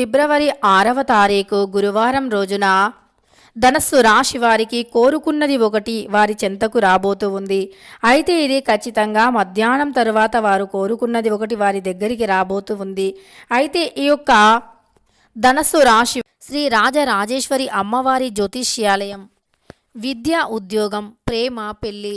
ఫిబ్రవరి ఆరవ తారీఖు గురువారం రోజున ధనస్సు రాశి వారికి కోరుకున్నది ఒకటి వారి చెంతకు రాబోతూ ఉంది. అయితే ఇది ఖచ్చితంగా మధ్యాహ్నం తరువాత వారు కోరుకున్నది ఒకటి వారి దగ్గరికి రాబోతూ ఉంది. అయితే ఈ యొక్క ధనస్సు రాశి శ్రీ రాజరాజేశ్వరి అమ్మవారి జ్యోతిష్యాలయం విద్య ఉద్యోగం ప్రేమ పెళ్ళి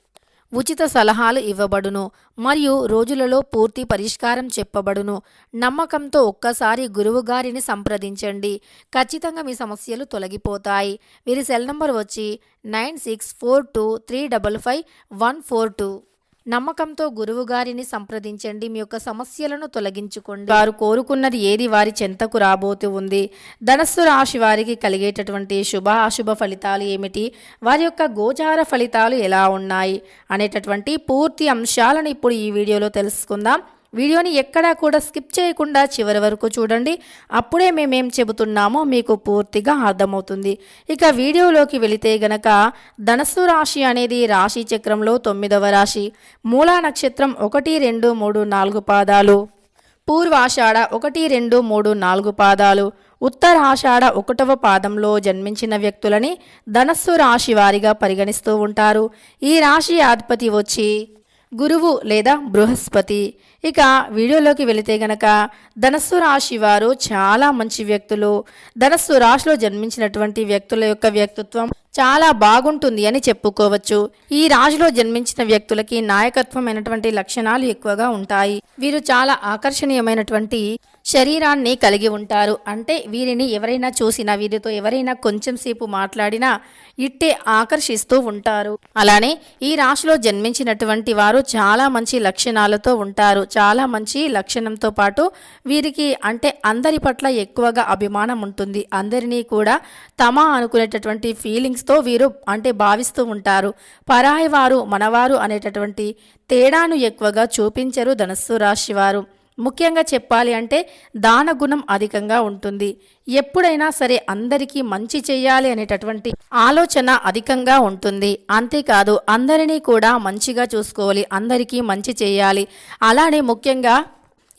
ఉచిత సలహాలు ఇవ్వబడును మరియు రోజులలో పూర్తి పరిష్కారం చెప్పబడును. నమ్మకంతో ఒక్కసారి గురువుగారిని సంప్రదించండి. ఖచ్చితంగా మీ సమస్యలు తొలగిపోతాయి. వీరి సెల్ నంబర్ వచ్చి nine six four two three double five one four two. నమ్మకంతో గురువుగారిని సంప్రదించండి మీ యొక్క సమస్యలను తొలగించుకోండి. వారు కోరుకున్నది ఏది వారి చెంతకు రాబోతూ ఉంది. ధనస్సు రాశి వారికి కలిగేటటువంటి శుభ అశుభ ఫలితాలు ఏమిటి? వారి యొక్క గోచార ఫలితాలు ఎలా ఉన్నాయి? అనేటటువంటి పూర్తి అంశాలను ఇప్పుడు ఈ వీడియోలో తెలుసుకుందాం. వీడియోని ఎక్కడా కూడా స్కిప్ చేయకుండా చివరి వరకు చూడండి. అప్పుడే మేమేం చెబుతున్నామో మీకు పూర్తిగా అర్థమవుతుంది. ఇక వీడియోలోకి వెళితే గనక ధనస్సు రాశి అనేది రాశి చక్రంలో తొమ్మిదవ రాశి. మూలా నక్షత్రం ఒకటి రెండు మూడు నాలుగు పాదాలు. పూర్వాషాఢ ఒకటి రెండు మూడు నాలుగు పాదాలు. ఉత్తరాషాఢ ఒకటవ పాదంలో జన్మించిన వ్యక్తులని ధనస్సు రాశి వారిగా పరిగణిస్తూ ఉంటారు. ఈ రాశి అధిపతి వచ్చి గురువు లేదా బృహస్పతి. ఇక వీడియోలోకి వెళితే గనక ధనస్సు రాశి వారు చాలా మంచి వ్యక్తులు. ధనస్సు రాశిలో జన్మించినటువంటి వ్యక్తుల యొక్క వ్యక్తిత్వం చాలా బాగుంటుంది అని చెప్పుకోవచ్చు. ఈ రాశిలో జన్మించిన వ్యక్తులకి నాయకత్వమైనటువంటి లక్షణాలు ఎక్కువగా ఉంటాయి. వీరు చాలా ఆకర్షణీయమైనటువంటి శరీరాన్ని కలిగి ఉంటారు. అంటే వీరిని ఎవరైనా చూసినా వీరితో ఎవరైనా కొంచెం సేపు మాట్లాడినా ఇట్టే ఆకర్షిస్తూ ఉంటారు. అలానే ఈ రాశిలో జన్మించినటువంటి వారు చాలా మంచి లక్షణాలతో ఉంటారు. చాలా మంచి లక్షణంతో పాటు వీరికి అంటే అందరి పట్ల ఎక్కువగా అభిమానం ఉంటుంది. అందరినీ కూడా తమ అనుకునేటటువంటి ఫీలింగ్స్తో వీరు అంటే భావిస్తూ ఉంటారు. పరాయి వారు మనవారు అనేటటువంటి తేడాను ఎక్కువగా చూపించరు ధనస్సు రాశివారు ముఖ్యంగా చెప్పాలి అంటే దాన గుణం అధికంగా ఉంటుంది. ఎప్పుడైనా సరే అందరికీ మంచి చేయాలి అనేటటువంటి ఆలోచన అధికంగా ఉంటుంది. అంతేకాదు అందరినీ కూడా మంచిగా చూసుకోవాలి అందరికీ మంచి చేయాలి. అలానే ముఖ్యంగా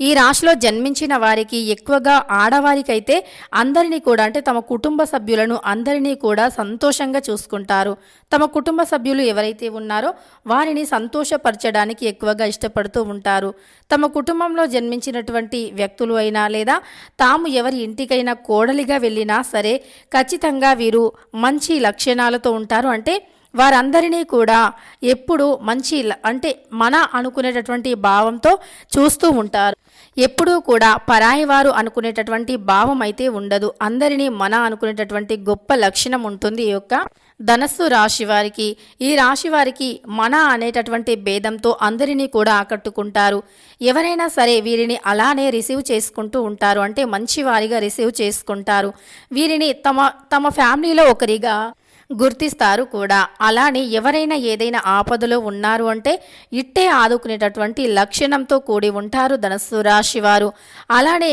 ఈ రాశిలో జన్మించిన వారికి ఎక్కువగా ఆడవారికైతే అందరినీ కూడా అంటే తమ కుటుంబ సభ్యులను అందరినీ కూడా సంతోషంగా చూసుకుంటారు. తమ కుటుంబ సభ్యులు ఎవరైతే ఉన్నారో వారిని సంతోషపరచడానికి ఎక్కువగా ఇష్టపడుతూ ఉంటారు. తమ కుటుంబంలో జన్మించినటువంటి వ్యక్తులు అయినా లేదా తాము ఎవరి ఇంటికైనా కోడలిగా వెళ్ళినా సరే ఖచ్చితంగా వీరు మంచి లక్షణాలతో ఉంటారు. అంటే వారందరినీ కూడా ఎప్పుడు మంచి అంటే మన అనుకునేటటువంటి భావంతో చూస్తూ ఉంటారు. ఎప్పుడూ కూడా పరాయి వారు అనుకునేటటువంటి భావం అయితే ఉండదు. అందరినీ మన అనుకునేటటువంటి గొప్ప లక్షణం ఉంటుంది ఈ యొక్క ధనస్సు రాశి వారికి. ఈ రాశి వారికి మన అనేటటువంటి భేదంతో అందరినీ కూడా ఆకట్టుకుంటారు. ఎవరైనా సరే వీరిని అలానే రిసీవ్ చేసుకుంటూ ఉంటారు. అంటే మంచి వారిగా రిసీవ్ చేసుకుంటారు. వీరిని తమ తమ ఫ్యామిలీలో ఒకరిగా గుర్తిస్తారు కూడా. అలానే ఎవరైనా ఏదైనా ఆపదలో ఉన్నారు అంటే ఇట్టే ఆదుకునేటటువంటి లక్షణంతో కూడి ఉంటారు ధనస్సు రాశి వారు. అలానే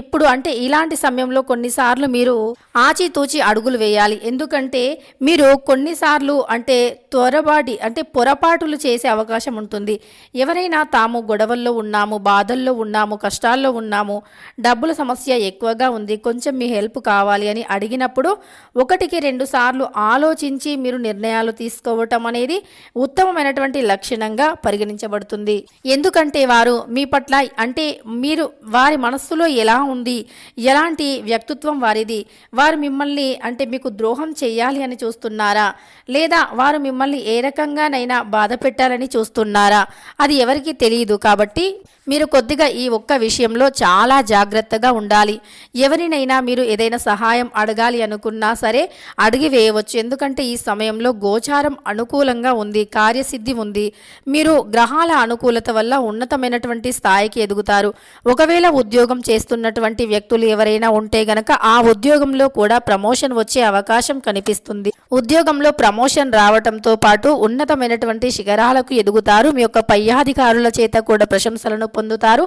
ఇప్పుడు అంటే ఇలాంటి సమయంలో కొన్నిసార్లు మీరు ఆచితూచి అడుగులు వేయాలి. ఎందుకంటే మీరు కొన్నిసార్లు అంటే త్వరబాటి అంటే పొరపాటులు చేసే అవకాశం ఉంటుంది. ఎవరైనా తాము గొడవల్లో ఉన్నాము బాధల్లో ఉన్నాము కష్టాల్లో ఉన్నాము డబ్బుల సమస్య ఎక్కువగా ఉంది కొంచెం మీ హెల్ప్ కావాలి అని అడిగినప్పుడు ఒకటికి రెండు సార్లు ఆలోచించి మీరు నిర్ణయాలు తీసుకోవటం అనేది ఉత్తమమైనటువంటి లక్షణంగా పరిగణించబడుతుంది. ఎందుకంటే వారు మీ పట్ల అంటే మీరు వారి మనస్సులో ఎలా ఉంది ఎలాంటి వ్యక్తిత్వం వారిది వారు మిమ్మల్ని అంటే మీకు ద్రోహం చేయాలి అని చూస్తున్నారా? లేదా వారు మిమ్మల్ని ఏ రకంగానైనా బాధ పెట్టాలని చూస్తున్నారా? అది ఎవరికి తెలియదు కాబట్టి మీరు కొద్దిగా ఈ ఒక్క విషయంలో చాలా జాగ్రత్తగా ఉండాలి. ఎవరినైనా మీరు ఏదైనా సహాయం అడగాలి అనుకున్నా సరే అడిగి వేయవచ్చు. ఎందుకంటే ఈ సమయంలో గోచారం అనుకూలంగా ఉంది కార్యసిద్ధి ఉంది. మీరు గ్రహాల అనుకూలత వల్ల ఉన్నతమైనటువంటి స్థాయికి ఎదుగుతారు. ఒకవేళ ఉద్యోగం చేస్తున్నటువంటి వ్యక్తులు ఎవరైనా ఉంటే గనక ఆ ఉద్యోగంలో కూడా ప్రమోషన్ వచ్చే అవకాశం కనిపిస్తుంది. ఉద్యోగంలో ప్రమోషన్ రావటంతో పాటు ఉన్నతమైనటువంటి శిఖరాలకు ఎదుగుతారు. మీ యొక్క పై అధికారుల చేత కూడా ప్రశంసలను పొందుతారు.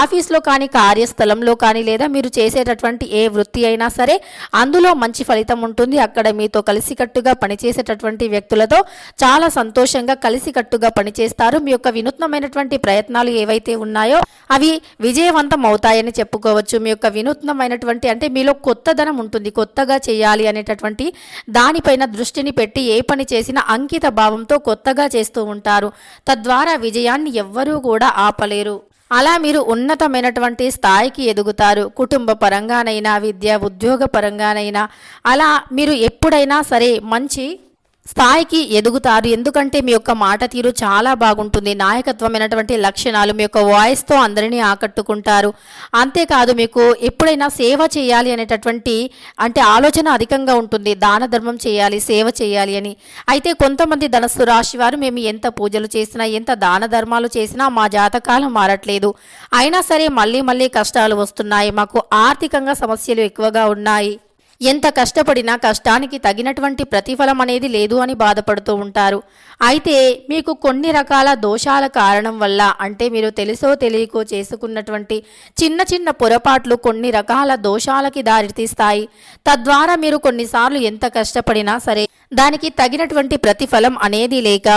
ఆఫీస్లో కానీ కార్యస్థలంలో కానీ లేదా మీరు చేసేటటువంటి ఏ వృత్తి అయినా సరే అందులో మంచి ఫలితం ఉంటుంది. అక్కడ మీతో కలిసికట్టుగా పనిచేసేటటువంటి వ్యక్తులతో చాలా సంతోషంగా కలిసికట్టుగా పనిచేస్తారు. మీ యొక్క వినూత్నమైనటువంటి ప్రయత్నాలు ఏవైతే ఉన్నాయో అవి విజయవంతం అవుతాయని చెప్పుకోవచ్చు. మీ యొక్క వినూత్నమైనటువంటి అంటే మీలో కొత్తదనం ఉంటుంది. కొత్తగా చేయాలి అనేటటువంటి దానిపైన దృష్టిని పెట్టి ఏ పని చేసినా అంకిత భావంతో కొత్తగా చేస్తూ ఉంటారు. తద్వారా విజయాన్ని ఎవ్వరూ కూడా ఆపలేరు. అలా మీరు ఉన్నతమైనటువంటి స్థాయికి ఎదుగుతారు. కుటుంబ పరంగానైనా విద్య ఉద్యోగ పరంగానైనా. అలా మీరు ఎప్పుడైనా సరే మంచి స్థాయికి ఎదుగుతారు. ఎందుకంటే మీ యొక్క మాట తీరు చాలా బాగుంటుంది. నాయకత్వమైనటువంటి లక్షణాలు మీ యొక్క వాయిస్తో అందరినీ ఆకట్టుకుంటారు. అంతేకాదు మీకు ఎప్పుడైనా సేవ చేయాలి అనేటటువంటి అంటే ఆలోచన అధికంగా ఉంటుంది. దాన ధర్మం చేయాలి సేవ చేయాలి అని. అయితే కొంతమంది ధనస్సు రాశి వారు మేము ఎంత పూజలు చేసినా ఎంత దాన ధర్మాలు చేసినా మా జాతకాలు మారట్లేదు. అయినా సరే మళ్ళీ మళ్ళీ కష్టాలు వస్తున్నాయి. మాకు ఆర్థికంగా సమస్యలు ఎక్కువగా ఉన్నాయి. ఎంత కష్టపడినా కష్టానికి తగినటువంటి ప్రతిఫలం అనేది లేదు అని బాధపడుతూ ఉంటారు. అయితే మీకు కొన్ని రకాల దోషాల కారణం వల్ల అంటే మీరు తెలుసో తెలియకో చేసుకున్నటువంటి చిన్న చిన్న పొరపాట్లు కొన్ని రకాల దోషాలకి దారితీస్తాయి. తద్వారా మీరు కొన్నిసార్లు ఎంత కష్టపడినా సరే దానికి తగినటువంటి ప్రతిఫలం అనేది లేక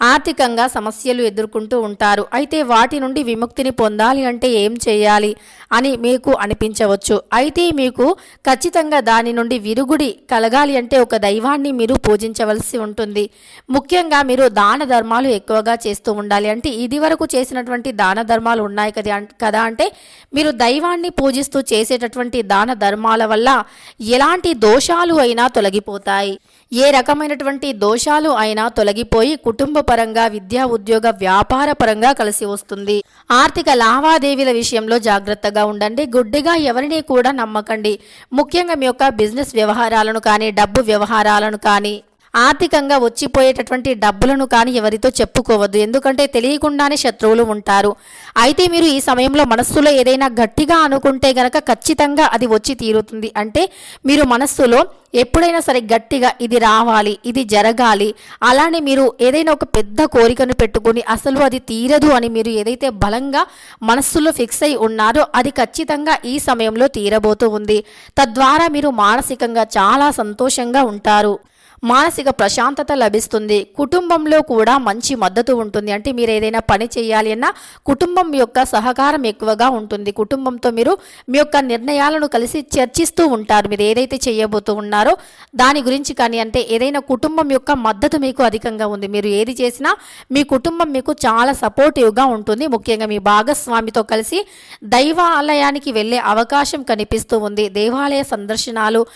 ఆర్థికంగా సమస్యలు ఎదుర్కొంటూ ఉంటారు. అయితే వాటి నుండి విముక్తిని పొందాలి అంటే ఏం చేయాలి అని మీకు అనిపించవచ్చు. అయితే మీకు ఖచ్చితంగా దాని నుండి విరుగుడి కలగాలి అంటే ఒక దైవాన్ని మీరు పూజించవలసి ఉంటుంది. ముఖ్యంగా మీరు దాన ధర్మాలు ఎక్కువగా చేస్తూ ఉండాలి. అంటే ఇది వరకు చేసినటువంటి దాన ధర్మాలు ఉన్నాయి కదా కదా అంటే మీరు దైవాన్ని పూజిస్తూ చేసేటటువంటి దాన ధర్మాల వల్ల ఎలాంటి దోషాలు అయినా తొలగిపోతాయి. ఏ రకమైనటువంటి దోషాలు అయినా తొలగిపోయి కుటుంబ పరంగా విద్యా ఉద్యోగ వ్యాపార పరంగా కలిసి వస్తుంది. ఆర్థిక లావాదేవీల విషయంలో జాగ్రత్తగా ఉండండి. గుడ్డిగా ఎవరిని కూడా నమ్మకండి. ముఖ్యంగా మీ యొక్క బిజినెస్ వ్యవహారాలను కానీ డబ్బు వ్యవహారాలను కానీ ఆర్థికంగా వచ్చిపోయేటటువంటి డబ్బులను కానీ ఎవరితో చెప్పుకోవద్దు. ఎందుకంటే తెలియకుండానే శత్రువులు ఉంటారు. అయితే మీరు ఈ సమయంలో మనస్సులో ఏదైనా గట్టిగా అనుకుంటే గనక ఖచ్చితంగా అది వచ్చి తీరుతుంది. అంటే మీరు మనస్సులో ఎప్పుడైనా సరే గట్టిగా ఇది రావాలి ఇది జరగాలి అలానే మీరు ఏదైనా ఒక పెద్ద కోరికను పెట్టుకుని అసలు అది తీరదు అని మీరు ఏదైతే బలంగా మనస్సులో ఫిక్స్ అయి ఉన్నారో అది ఖచ్చితంగా ఈ సమయంలో తీరబోతూ ఉంది. తద్వారా మీరు మానసికంగా చాలా సంతోషంగా ఉంటారు. మానసిక ప్రశాంతత లభిస్తుంది. కుటుంబంలో కూడా మంచి మద్దతు ఉంటుంది. అంటే మీరు ఏదైనా పని చేయాలి అన్నా కుటుంబం యొక్క సహకారం ఎక్కువగా ఉంటుంది. కుటుంబంతో మీరు మీ యొక్క నిర్ణయాలను కలిసి చర్చిస్తూ ఉంటారు. మీరు ఏదైతే చేయబోతూ ఉన్నారో దాని గురించి కానీ అంటే ఏదైనా కుటుంబం యొక్క మద్దతు మీకు అధికంగా ఉంది. మీరు ఏది చేసినా మీ కుటుంబం మీకు చాలా సపోర్టివ్గా ఉంటుంది. ముఖ్యంగా మీ భాగస్వామితో కలిసి దైవాలయానికి వెళ్ళే అవకాశం కనిపిస్తూ ఉంది. దేవాలయ సందర్శనాలు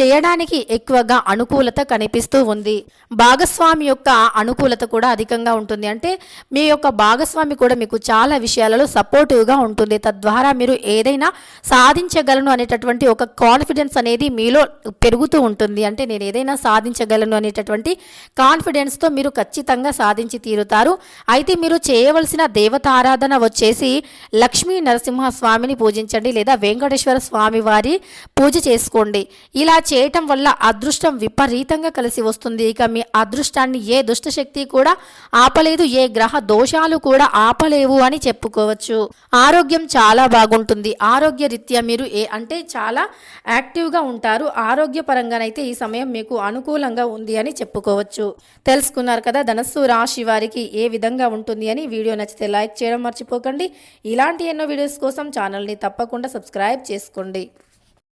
చేయడానికి ఎక్కువగా అనుకూలత కనిపిస్తూ ఉంది. భాగస్వామి యొక్క అనుకూలత కూడా అధికంగా ఉంటుంది. అంటే మీ యొక్క భాగస్వామి కూడా మీకు చాలా విషయాలలో సపోర్టివ్గా ఉంటుంది. తద్వారా మీరు ఏదైనా సాధించగలను అనేటటువంటి ఒక కాన్ఫిడెన్స్ అనేది మీలో పెరుగుతూ ఉంటుంది. అంటే నేను ఏదైనా సాధించగలను అనేటటువంటి కాన్ఫిడెన్స్తో మీరు ఖచ్చితంగా సాధించి తీరుతారు. అయితే మీరు చేయవలసిన దేవతారాధన వచ్చేసి లక్ష్మీ నరసింహ స్వామిని పూజించండి లేదా వెంకటేశ్వర స్వామి వారి పూజ చేసుకోండి. ఇలా చేయటం వల్ల అదృష్టం విపరీతంగా కలిసి వస్తుంది. ఇక మీ అదృష్టాన్ని ఏ దుష్టశక్తి కూడా ఆపలేదు ఏ గ్రహ దోషాలు కూడా ఆపలేవు అని చెప్పుకోవచ్చు. ఆరోగ్యం చాలా బాగుంటుంది. ఆరోగ్య రీత్యా మీరు ఏ అంటే చాలా యాక్టివ్గా ఉంటారు. ఆరోగ్యపరంగానైతే ఈ సమయం మీకు అనుకూలంగా ఉంది అని చెప్పుకోవచ్చు. తెలుసుకున్నారు కదా ధనస్సు రాశి వారికి ఏ విధంగా ఉంటుంది అని వీడియో నచ్చితే లైక్ చేయడం మర్చిపోకండి. ఇలాంటి ఎన్నో వీడియోస్ కోసం ఛానల్ని తప్పకుండా సబ్స్క్రైబ్ చేసుకోండి.